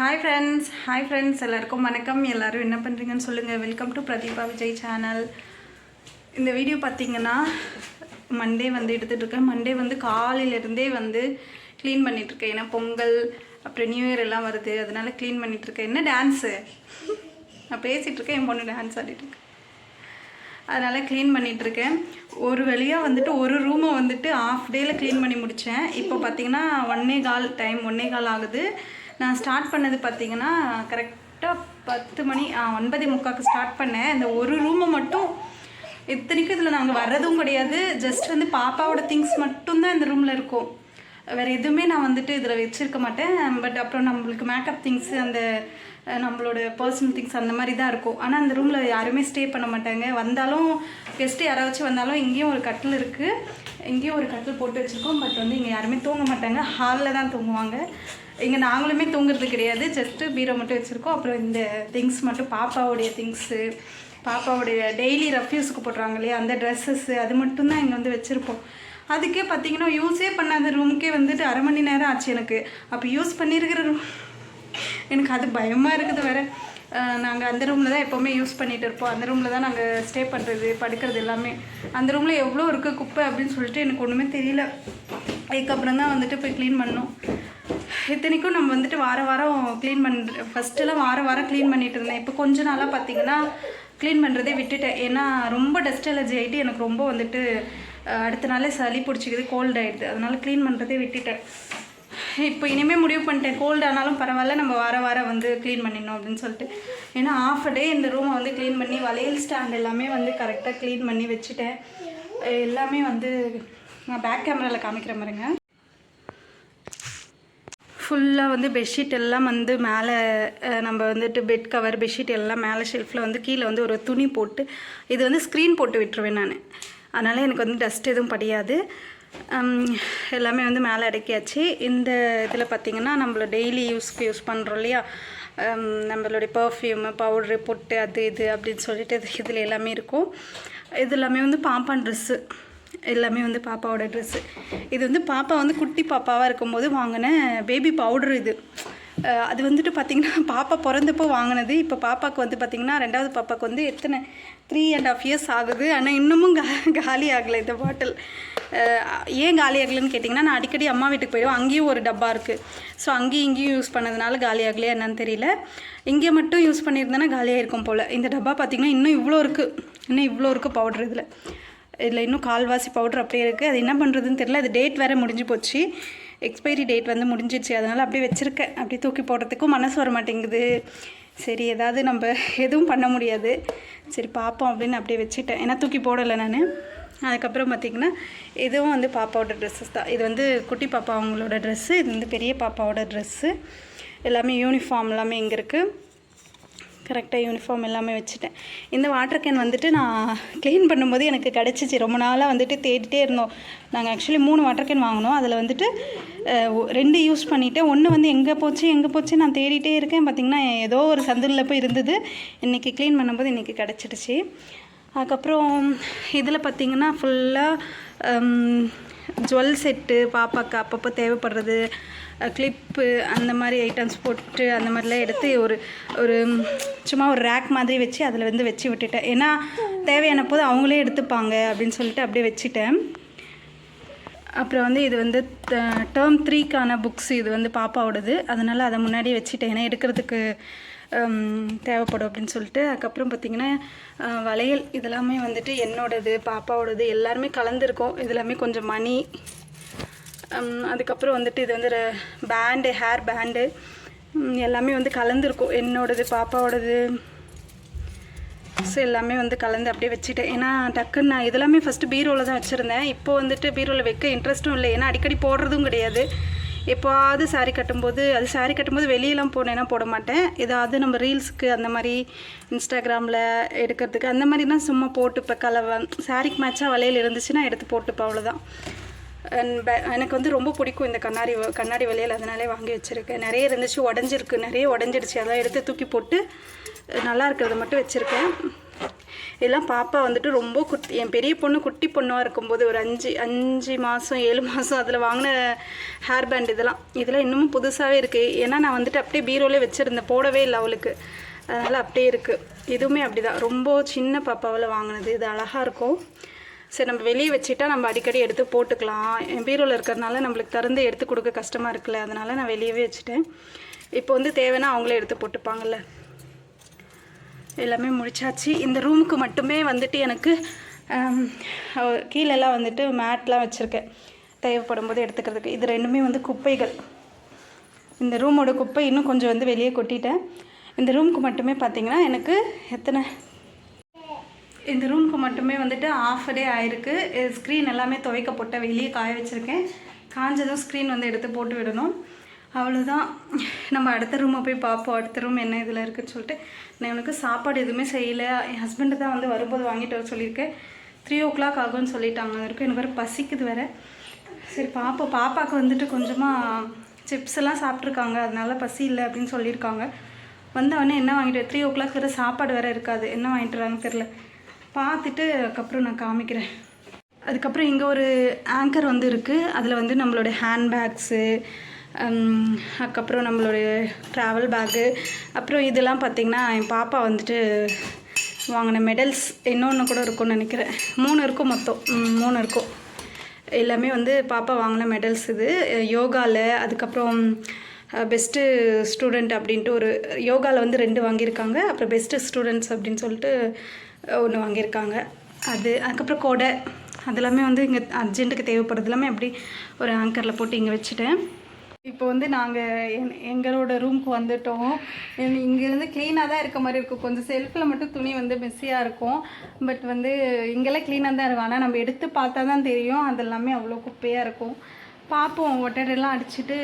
Hi friends hi friends எல்லாருக்கும் வணக்கம். எல்லாரும் என்ன பண்ணுறீங்கன்னு சொல்லுங்கள் welcome to Pradeepa Vijay channel இந்த வீடியோ பார்த்தீங்கன்னா மண்டே வந்து எடுத்துகிட்டு இருக்கேன் மண்டே வந்து காலையிலேருந்தே வந்து க்ளீன் பண்ணிகிட்ருக்கேன் ஏன்னா பொங்கல் அப்புறம் நியூ இயர் எல்லாம் வருது. அதனால் க்ளீன் பண்ணிகிட்ருக்கேன் என்ன டான்ஸு நான் பேசிகிட்டு இருக்கேன் என் பொண்ணு டான்ஸ் ஆடிட்டு அதனால் க்ளீன் பண்ணிகிட்ருக்கேன் ஒரு வழியாக வந்துட்டு ஒரு ரூமை வந்துட்டு ஆஃப் டேயில் க்ளீன் பண்ணி முடித்தேன் இப்போ பார்த்தீங்கன்னா ஒன்னே கால் டைம் ஒன்னே கால் ஆகுது. நான் ஸ்டார்ட் பண்ணது பார்த்தீங்கன்னா கரெக்டாக பத்து மணி ஒன்பதே முக்காக்கு ஸ்டார்ட் பண்ணேன். இந்த ஒரு ரூமை மட்டும் இத்தனைக்கும் இதில் நாங்கள் வர்றதும் கிடையாது. ஜஸ்ட் வந்து பாப்பாவோட திங்ஸ் மட்டும்தான் இந்த ரூமில் இருக்கும். வேறு எதுவுமே நான் வந்துட்டு இதில் வச்சுருக்க மாட்டேன். பட் அப்புறம் நம்மளுக்கு மேக்கப் திங்ஸ் அந்த நம்மளோட பர்சனல் திங்ஸ் அந்த மாதிரி தான் இருக்கும். ஆனால் அந்த ரூமில் யாருமே ஸ்டே பண்ண மாட்டாங்க. வந்தாலும் கெஸ்ட்டு யாராச்சும் வந்தாலும் இங்கேயும் ஒரு கட்டில் இருக்குது இங்கேயும் ஒரு கட்டில் போட்டு வச்சுருக்கோம். பட் வந்து இங்கே யாருமே தூங்க மாட்டாங்க. ஹாலில் தான் தூங்குவாங்க. இங்கே நாங்களுமே தூங்குறது கிடையாது. ஜஸ்ட்டு பீரோ மட்டும் வச்சுருக்கோம். அப்புறம் இந்த திங்ஸ் மட்டும் பாப்பாவுடைய திங்ஸு பாப்பாவுடைய டெய்லி ரஃப்யூஸுக்கு போடுறாங்க இல்லையா? அந்த ட்ரெஸ்ஸஸ்ஸு அது மட்டும்தான் இங்கே வந்து வச்சுருப்போம். அதுக்கே பார்த்தீங்கன்னா யூஸே பண்ணாத ரூமுக்கே வந்துட்டு அரை மணி நேரம் ஆச்சு எனக்கு. அப்போ யூஸ் பண்ணியிருக்கிற ரூம் எனக்கு அது பயமாக இருக்குது வேறு. நாங்கள் அந்த ரூமில் தான் எப்போவுமே யூஸ் பண்ணிகிட்டு இருப்போம். அந்த ரூமில் தான் நாங்கள் ஸ்டே பண்ணுறது படுக்கிறது எல்லாமே. அந்த ரூமில் எவ்வளோ இருக்குது குப்பை அப்படின்னு சொல்லிட்டு எனக்கு ஒன்றுமே தெரியல. அதுக்கப்புறம் தான் வந்துட்டு போய் க்ளீன் பண்ணோம். இத்தனைக்கும் நம்ம வந்துட்டு வார வாரம் க்ளீன் பண்ணுற ஃபஸ்ட்டெல்லாம் வார வாரம் க்ளீன் பண்ணிட்டு இருந்தேன். இப்போ கொஞ்ச நாளாக பார்த்தீங்கன்னா க்ளீன் பண்ணுறதே விட்டுட்டேன். ஏன்னா ரொம்ப டஸ்ட் அலர்ஜி ஆகிட்டு எனக்கு ரொம்ப வந்துட்டு அடுத்த நாளே சளி பிடிச்சிக்குது கோல்ட் ஆகிடுது அதனால் க்ளீன் பண்ணுறதே விட்டுட்டேன். இப்போ இனிமேல் முடிவு பண்ணிட்டேன். கோல்டு ஆனாலும் பரவாயில்ல நம்ம வார வாரம் வந்து க்ளீன் பண்ணிடணும் அப்படின்னு சொல்லிட்டு. ஏன்னா ஆஃப் டே இந்த ரூமை வந்து க்ளீன் பண்ணி வளையல் ஸ்டாண்ட் எல்லாமே வந்து கரெக்டாக க்ளீன் பண்ணி வச்சுட்டேன். எல்லாமே வந்து நான் பேக் கேமராவில் காமிக்கிற மாதிரிங்க ஃபுல்லாக வந்து பெட்ஷீட் எல்லாம் வந்து மேலே நம்ம வந்துட்டு பெட் கவர் பெட்ஷீட் எல்லாம் மேலே ஷெல்ஃபில் வந்து கீழே வந்து ஒரு துணி போட்டு இது வந்து ஸ்க்ரீன் போட்டு விட்டுருவேன் நான். அதனால் எனக்கு வந்து டஸ்ட் எதுவும் படியாது. எல்லாமே வந்து மேலே அடக்கியாச்சு. இந்த இதில் பார்த்திங்கன்னா நம்மள டெய்லி யூஸ்க்கு யூஸ் பண்ணுறோம் இல்லையா? நம்மளுடைய பர்ஃப்யூமு பவுட்ரு பொட்டு அது இது அப்படின்னு சொல்லிட்டு இது இதில் எல்லாமே இருக்கும். இது எல்லாமே வந்து பாம்பான் ட்ரெஸ்ஸு எல்லாமே வந்து பாப்பாவோட ட்ரெஸ்ஸு இது வந்து பாப்பா வந்து குட்டி பாப்பாவாக இருக்கும்போது வாங்கின பேபி பவுடர் இது. அது வந்துட்டு பார்த்திங்கன்னா பாப்பா பிறந்தப்போ வாங்கினது. இப்போ பாப்பாவுக்கு வந்து பார்த்திங்கன்னா ரெண்டாவது பாப்பாவுக்கு வந்து எத்தனை? த்ரீ அண்ட் ஆஃப் இயர்ஸ் ஆகுது. ஆனால் இன்னமும் கா காலி ஆகலை இந்த பாட்டில் ஏன் காலி ஆகலைன்னு கேட்டிங்கன்னா நான் அடிக்கடி அம்மா வீட்டுக்கு போயிடுவோம் அங்கேயும் ஒரு டப்பா இருக்குது ஸோ அங்கேயும் இங்கேயும் யூஸ் பண்ணதுனால காலி ஆகலையா என்னன்னு தெரியல. இங்கே மட்டும் யூஸ் பண்ணியிருந்தேன்னா காலியாக இருக்கும் போல். இந்த டப்பா பார்த்திங்கன்னா இன்னும் இவ்வளோ இருக்குது இன்னும் இவ்வளோ இருக்குது பவுடர் இதில். இதில் இன்னும் கால்வாசி பவுடர் அப்படியே இருக்குது அது என்ன பண்ணுறதுன்னு தெரில அது டேட் வேறு முடிஞ்சு போச்சு. எக்ஸ்பைரி டேட் வந்து முடிஞ்சிடுச்சு. அதனால் அப்படியே வச்சுருக்கேன். அப்படியே தூக்கி போடுறதுக்கும் மனசு வர மாட்டேங்குது. சரி ஏதாவது நம்ம எதுவும் பண்ண முடியாது. சரி பார்ப்போம் அப்படின்னு அப்படியே வச்சுட்டேன். ஏன்னா தூக்கி போடலை நான். அதுக்கப்புறம் பார்த்திங்கன்னா இதுவும் வந்து பாப்பாவோட ட்ரெஸ்ஸஸ் தான். இது வந்து குட்டி பாப்பா அவங்களோட ட்ரெஸ்ஸு இது வந்து பெரிய பாப்பாவோட ட்ரெஸ்ஸு எல்லாமே யூனிஃபார்ம் எல்லாமே இங்கே இருக்குது கரெக்டாக யூனிஃபார்ம் எல்லாமே வச்சுட்டேன். இந்த வாட்டர் கேன் வந்துட்டு நான் க்ளீன் பண்ணும்போது எனக்கு கிடச்சிச்சு. ரொம்ப நாளாக வந்துட்டு தேடிட்டே இருந்தோம். நாங்கள் ஆக்சுவலி மூணு வாட்டர் கேன் வாங்கினோம். அதில் வந்துட்டு ரெண்டு யூஸ் பண்ணிவிட்டு ஒன்று வந்து எங்கே போச்சு எங்கே போச்சு நான் தேடிட்டே இருக்கேன். பார்த்திங்கன்னா ஏதோ ஒரு சந்தில் போய் இருந்தது. இன்றைக்கி க்ளீன் பண்ணும்போது இன்றைக்கி கிடச்சிடுச்சு. அதுக்கப்புறம் இதில் பார்த்திங்கன்னா ஃபுல்லாக ஜுவல் செட்டு பாப்பாக்கு அப்பப்போ தேவைப்படுறது கிளிப்பு அந்த மாதிரி ஐட்டம்ஸ் போட்டு அந்த மாதிரிலாம் எடுத்து ஒரு ஒரு சும்மா ஒரு ரேக் மாதிரி வச்சு அதில் வந்து வச்சு விட்டுட்டேன். ஏன்னா தேவையான போது அவங்களே எடுத்துப்பாங்க அப்படின்னு சொல்லிட்டு அப்படியே வச்சுட்டேன். அப்புறம் வந்து இது வந்து டேர்ம் த்ரீக்கான புக்ஸ் இது வந்து பாப்பாவோடது. அதனால் அதை முன்னாடி வச்சுட்டேன். ஏன்னா எடுக்கிறதுக்கு தேவைப்படும் அப்படின்னு சொல்லிட்டு அதுக்கப்புறம் பார்த்திங்கன்னா வளையல் இதெல்லாமே வந்துட்டு என்னோடது பாப்பாவோடது எல்லாருமே கலந்துருக்கோம். இதெல்லாமே கொஞ்சம் மணி. அதுக்கப்புறம் வந்துட்டு இது வந்து பேண்டு ஹேர் பேண்டு. எல்லாமே வந்து கலந்துருக்கும். என்னோடது பாப்பாவோடது. ஸோ எல்லாமே வந்து கலந்து அப்படியே வச்சுட்டேன். ஏன்னா டக்குன்னு நான் இதெல்லாமே ஃபஸ்ட்டு பீரோவில் தான் வச்சுருந்தேன். இப்போ வந்துட்டு பீரோவில் வைக்க இன்ட்ரெஸ்ட்டும் இல்லை. ஏன்னா அடிக்கடி போடுறதும் கிடையாது. எப்போவாவது saree கட்டும்போது அது saree கட்டும்போது வெளியெல்லாம் போனேன்னா போட மாட்டேன். ஏதாவது நம்ம ரீல்ஸுக்கு அந்த மாதிரி இன்ஸ்டாகிராமில் எடுக்கிறதுக்கு அந்த மாதிரினா சும்மா போட்டுப்பேன். கலவை சாரிக்கு மேட்சாக வளையல் இருந்துச்சுன்னா எடுத்து போட்டுப்பேன் அவ்வளோதான் அண்ட் ப- எனக்கு வந்து ரொம்ப பிடிக்கும் இந்த கண்ணாடி வ- கண்ணாடி வளையல். அதனாலே வாங்கி வச்சுருக்கேன். நிறைய இருந்துச்சு உடஞ்சிருக்கு. நிறைய உடஞ்சிடுச்சு. அதெல்லாம் எடுத்து தூக்கி போட்டு நல்லா இருக்கிறத மட்டும் வச்சுருக்கேன். இதெல்லாம் பாப்பா வந்துட்டு ரொம்ப குட்டி என் பெரிய பொண்ணு குட்டி பொண்ணாக இருக்கும்போது ஒரு அஞ்சு அஞ்சு மாதம் ஏழு மாதம் அதில் வாங்கின ஹேர் பேண்ட் இதெல்லாம். இதெல்லாம் இன்னமும் புதுசாகவே இருக்குது ஏன்னா நான் வந்துட்டு அப்படியே பீரோலே வச்சுருந்தேன். போடவே இல்லை அவளுக்கு. அதனால் அப்படியே இருக்குது இதுவுமே அப்படி தான் ரொம்ப சின்ன பாப்பாவில் வாங்கினது. இது அழகாக இருக்கும். சரி நம்ம வெளியே வச்சுட்டா நம்ம அடிக்கடி எடுத்து போட்டுக்கலாம். என் பீரோவில் இருக்கிறதுனால நம்மளுக்கு திறந்து எடுத்து கொடுக்க கஷ்டமாக இருக்குல்ல. அதனால் நான் வெளியவே வச்சுட்டேன். இப்போ வந்து தேவைன்னா அவங்களே எடுத்து போட்டுப்பாங்கல்ல. எல்லாமே முடிச்சாச்சு. இந்த ரூமுக்கு மட்டுமே வந்துட்டு எனக்கு கீழெல்லாம் வந்துட்டு மேட்லாம் வச்சுருக்கேன். தேவைப்படும் போது எடுத்துக்கிறதுக்கு. இது ரெண்டுமே வந்து குப்பைகள். இந்த ரூமோட குப்பை இன்னும் கொஞ்சம் வந்து வெளியே கொட்டிட்டேன். இந்த ரூமுக்கு மட்டுமே பார்த்தீங்கன்னா எனக்கு எத்தனை இந்த ரூமுக்கு மட்டுமே வந்துட்டு ஆஃப் டே ஆயிருக்கு. ஸ்க்ரீன் எல்லாமே துவைக்கப்பட்ட வெளியே காய வச்சுருக்கேன். காஞ்சதும் ஸ்க்ரீன் வந்து எடுத்து போட்டு விடணும். அவ்வளோதான் நம்ம அடுத்த ரூமை போய் பார்ப்போம். அடுத்த ரூம் என்ன இதில் இருக்குன்னு சொல்லிட்டு. நான் எனக்கு சாப்பாடு எதுவுமே செய்யலை. என் ஹஸ்பண்டு தான் வந்து வரும்போது வாங்கிட்டு வர சொல்லியிருக்கேன் த்ரீ ஓ கிளாக் ஆகும்னு சொல்லிட்டாங்க. அது வரைக்கும் எனக்கு வேறு பசிக்குது வேறு. சரி பாப்போம். பாப்பாவுக்கு வந்துட்டு கொஞ்சமாக சிப்ஸ் எல்லாம் சாப்பிட்ருக்காங்க அதனால பசி இல்லை அப்படின்னு சொல்லியிருக்காங்க. வந்தவொடனே என்ன வாங்கிட்டு த்ரீ ஓ கிளாக் வேறு சாப்பாடு வேறு இருக்காது. என்ன வாங்கிட்டு வராங்கன்னு தெரில பார்த்துட்டு அதுக்கப்புறம் நான் காமிக்கிறேன். அதுக்கப்புறம் இங்கே ஒரு ஆங்கர் வந்து இருக்குது அதில் வந்து நம்மளோட ஹேண்ட்பேக்ஸு அதுக்கப்புறம் நம்மளுடைய ட்ராவல் பேக்கு அப்புறம் இதெல்லாம் பார்த்திங்கன்னா என் பாப்பா வந்துட்டு வாங்கின மெடல்ஸ் இன்னொன்று கூட இருக்கும்னு நினைக்கிறேன். மூணு இருக்கும் மொத்தம். மூணு இருக்கும். எல்லாமே வந்து பாப்பா வாங்கின மெடல்ஸ் இது. யோகாவில் அதுக்கப்புறம் பெஸ்ட்டு ஸ்டூடெண்ட் அப்படின்ட்டு ஒரு யோகாவில் வந்து ரெண்டு வாங்கியிருக்காங்க. அப்புறம் பெஸ்ட்டு ஸ்டூடெண்ட்ஸ் அப்படின்னு சொல்லிட்டு ஒன்று வாங்கியிருக்காங்க. அது அதுக்கப்புறம் கொடை. அதெல்லாமே வந்து இங்கே அர்ஜென்ட்டுக்கு தேவைப்படுறது எல்லாமே அப்படி ஒரு ஆங்கரில் போட்டு இங்கே வச்சுட்டேன். இப்போ வந்து நாங்கள் எங்களோட ரூமுக்கு வந்துட்டோம். இங்கேருந்து க்ளீனாக தான் இருக்க மாதிரி இருக்கும். கொஞ்சம் செல்ஃபில் மட்டும் துணி வந்து மெஸ்ஸியாக இருக்கும். பட் வந்து இங்கெல்லாம் க்ளீனாக தான் இருக்கும் ஆனால் நம்ம எடுத்து பார்த்தா தான் தெரியும். அதெல்லாமே அவ்வளோ குப்பையாக இருக்கும். பார்ப்போம். ஒட்டடையெல்லாம் அடிச்சுட்டு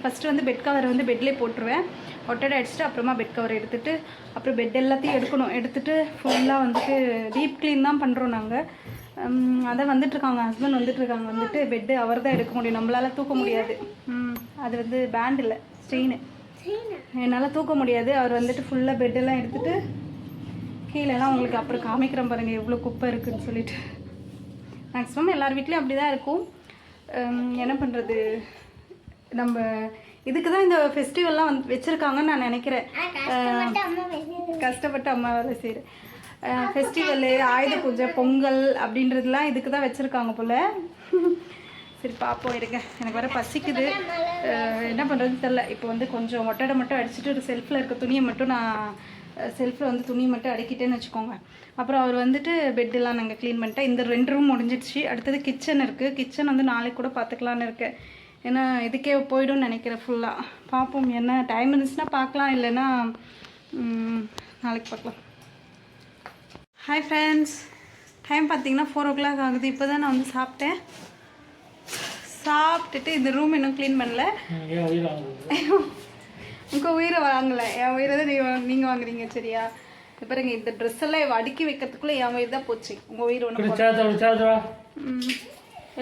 ஃபஸ்ட்டு வந்து பெட் கவர் வந்து பெட்லேயே போட்டுருவேன். ஒட்டடை அடிச்சுட்டு அப்புறமா பெட் கவர் எடுத்துட்டு அப்புறம் பெட் எல்லாத்தையும் எடுக்கணும். எடுத்துட்டு ஃபுல்லாக வந்துட்டு டீப் க்ளீன் தான் பண்ணுறோம் நாங்கள் அதான் வந்துட்டுருக்காங்க ஹஸ்பண்ட் வந்துட்டுருக்காங்க வந்துட்டு பெட்டு அவர் தான் எடுக்க முடியும். நம்மளால் தூக்க முடியாது. ம், அது வந்து பேண்ட் இல்லை ஸ்ட்ரெயின் என்னால் தூக்க முடியாது. அவர் வந்துட்டு ஃபுல்லாக பெட்டெல்லாம் எடுத்துட்டு கீழெல்லாம் உங்களுக்கு அப்புறம் காமிக்கிறேன் பாருங்கள் எவ்வளோ குப்பை இருக்குன்னு சொல்லிட்டு. மேக்ஸிமம் எல்லார் வீட்லேயும் அப்படி தான் இருக்கும் என்ன பண்ணுறது நம்ம இதுக்கு தான் இந்த ஃபெஸ்டிவல்லாம் வந்து வச்சுருக்காங்கன்னு நான் நினைக்கிறேன். கஷ்டப்பட்டு அம்மா வேலை செய்கிறேன் ஃபெஸ்டிவலு ஆயுத பூஜை பொங்கல் அப்படின்றதுலாம் இதுக்கு தான் வச்சுருக்காங்க போல். சரி பார்ப்போம் இருங்க. எனக்கு வர பசிக்குது. என்ன பண்ணுறதுன்னு தெரில இப்போ வந்து கொஞ்சம் ஒட்டடை மட்டும் அடிச்சுட்டு ஒரு செல்ஃபில் இருக்க துணியை மட்டும் நான் செல்ஃபில் வந்து துணியை மட்டும் அடிக்கிட்டேன்னு வச்சுக்கோங்க. அப்புறம் அவர் வந்துட்டு பெட்டெல்லாம் நாங்கள் க்ளீன் பண்ணிட்டேன் இந்த ரெண்டு ரூம் முடிஞ்சிடுச்சு. அடுத்தது கிச்சன் இருக்குது கிச்சன் வந்து நாளைக்கு கூட பார்த்துக்கலான்னு இருக்கேன். ஏன்னா இதுக்கே போய்டும் நினைக்கிறேன் ஃபுல்லாக பார்ப்போம் என்ன டைம் இருந்துச்சுன்னா பார்க்கலாம் இல்லைன்னா நாளைக்கு பார்க்கலாம் ஹாய் ஃப்ரெண்ட்ஸ் டைம் பார்த்தீங்கன்னா ஃபோர் ஓ கிளாக் ஆகுது. இப்போ தான் நான் வந்து சாப்பிட்டேன். சாப்பிட்டுட்டு இந்த ரூம் இன்னும் க்ளீன் பண்ணல. உங்கள் உயிரை வாங்கலை. என் உயிரை தான் நீங்கள் நீங்கள் வாங்குறீங்க சரியா? இப்ப பாருங்க இந்த ட்ரெஸ் எல்லாம் அடுக்கி வைக்கிறதுக்குள்ளே என் உயிர் தான் போச்சு. உங்கள் உயிர் ஒன்று.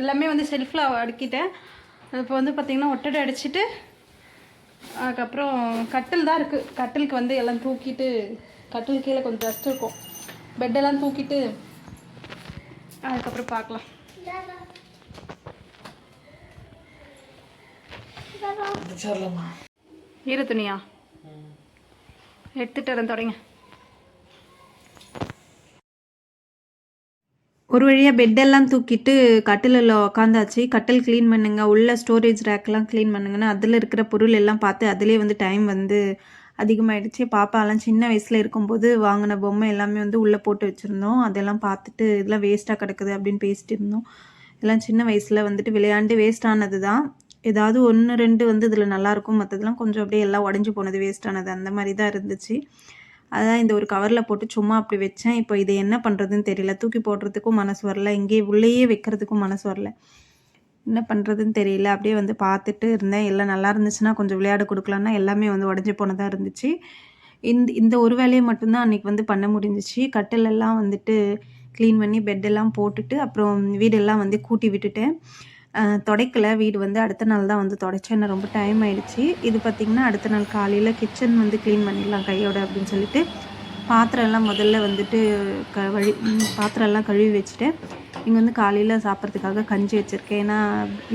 எல்லாமே வந்து ஷெல்ஃபில் அடுக்கிட்டேன். இப்போ வந்து பார்த்திங்கன்னா ஒட்டடை அடிச்சிட்டு அதுக்கப்புறம் கட்டில் தான் இருக்குது கட்டிலுக்கு வந்து எல்லாம் தூக்கிட்டு கட்டில் கீழே கொஞ்சம் டஸ்ட் இருக்கும். பெட்டெல்லாம் தூக்கிட்டு அதுக்கப்புறம் பார்க்கலாம். ஈர துணியா. எடுத்துட்டு வரேன் தொடங்க. ஒரு வழியாக பெட்டெல்லாம் தூக்கிட்டு கட்டிலில் உக்காந்தாச்சு. கட்டில் க்ளீன் பண்ணுங்க. உள்ள ஸ்டோரேஜ் ரேக்லாம் க்ளீன் பண்ணுங்கன்னு அதில் இருக்கிற பொருள் எல்லாம் பார்த்து அதிலே வந்து டைம் வந்து அதிகமாயிடுச்சு. பாப்பாலாம் சின்ன வயசில் இருக்கும்போது வாங்கின பொம்மை எல்லாமே வந்து உள்ளே போட்டு வச்சுருந்தோம். அதெல்லாம் பார்த்துட்டு இதெல்லாம் வேஸ்ட்டாக கிடக்குது அப்படின்னு பேசிட்டு இருந்தோம். எல்லாம் சின்ன வயசில் வந்துட்டு விளையாண்டு வேஸ்ட் ஆனது தான் ஏதாவது ஒன்று ரெண்டு வந்து இதில் நல்லாயிருக்கும் மற்றதெல்லாம் கொஞ்சம் அப்படியே எல்லாம் உடஞ்சி போனது வேஸ்ட்டானது அந்த மாதிரி தான் இருந்துச்சு. அதான் இந்த ஒரு கவரில் போட்டு சும்மா அப்படி வச்சேன். இப்போ இதை என்ன பண்ணுறதுன்னு தெரியல. தூக்கி போடுறதுக்கும் மனசு வரல. இங்கேயே உள்ளேயே வைக்கிறதுக்கும் மனசு வரல. என்ன பண்ணுறதுன்னு தெரியல. அப்படியே வந்து பார்த்துட்டு இருந்தேன். எல்லாம் நல்லா இருந்துச்சுன்னா கொஞ்சம் விளையாட கொடுக்கலான்னா எல்லாமே வந்து உடஞ்சி போனதாக இருந்துச்சு. இந்த இந்த ஒரு வேலையை மட்டும்தான் அன்றைக்கி வந்து பண்ண முடிஞ்சிச்சு. கட்டிலெல்லாம் வந்துட்டு க்ளீன் பண்ணி பெட்டெல்லாம் போட்டுட்டு அப்புறம் வீடெல்லாம் வந்து கூட்டி விட்டுட்டேன். துடைக்கல. வீடு வந்து அடுத்த நாள் தான் வந்து துடைச்சேன். ரொம்ப டைம் ஆயிடுச்சு. இது பார்த்திங்கன்னா அடுத்த நாள் காலையில் கிச்சன் வந்து க்ளீன் பண்ணிடலாம் கையோட அப்படின்னு சொல்லிட்டு பாத்திரம் எல்லாம் முதல்ல வந்துட்டு கழுவி பாத்திரம் எல்லாம் கழுவி வச்சுட்டேன் இங்கே வந்து காலையில் சாப்பிட்றதுக்காக கஞ்சி வச்சுருக்கேன். ஏன்னா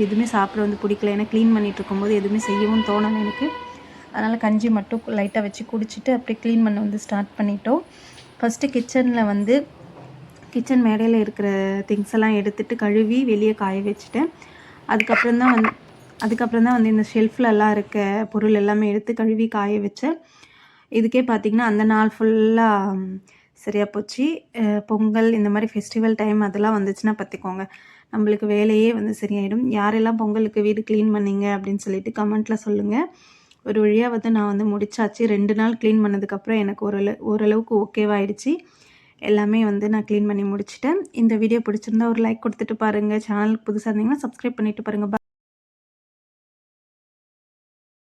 எதுவுமே சாப்பிட வந்து பிடிக்கல. ஏன்னா க்ளீன் பண்ணிகிட்டு இருக்கும்போது எதுவுமே செய்யவும் தோணலை எனக்கு. அதனால் கஞ்சி மட்டும் லைட்டாக வச்சு குடிச்சிட்டு அப்படியே க்ளீன் பண்ண வந்து ஸ்டார்ட் பண்ணிட்டோம். ஃபஸ்ட்டு கிச்சனில் வந்து கிச்சன் மேடையில் இருக்கிற திங்ஸ் எல்லாம் எடுத்துகிட்டு கழுவி வெளியே காய வச்சுட்டேன். அதுக்கப்புறம் தான் வந்து அதுக்கப்புறம் தான் வந்து இந்த ஷெல்ஃப்லலாம் இருக்க பொருள் எல்லாமே எடுத்து கழுவி காய வச்சேன் இதுக்கே பார்த்திங்கன்னா அந்த நாள் ஃபுல்லாக சரியாக போச்சு. பொங்கல் இந்த மாதிரி ஃபெஸ்டிவல் டைம் அதெல்லாம் வந்துச்சுன்னா பார்த்துக்கோங்க நம்மளுக்கு வேலையே வந்து சரியாயிடும். யாரெல்லாம் பொங்கலுக்கு வீடு க்ளீன் பண்ணீங்க அப்படின்னு சொல்லிட்டு கமெண்ட்டில் சொல்லுங்கள் ஒரு வழியாக வந்து நான் வந்து முடிச்சாச்சு. ரெண்டு நாள் க்ளீன் பண்ணதுக்கப்புறம் எனக்கு ஓரளவு ஓரளவுக்கு ஓகேவாயிடுச்சு எல்லாமே வந்து நான் க்ளீன் பண்ணி முடிச்சிட்டேன். இந்த வீடியோ பிடிச்சிருந்தா ஒரு லைக் கொடுத்துட்டு பாருங்கள் சேனலுக்கு புதுசாக இருந்தீங்கன்னா சப்ஸ்கிரைப் பண்ணிட்டு பாருங்கள்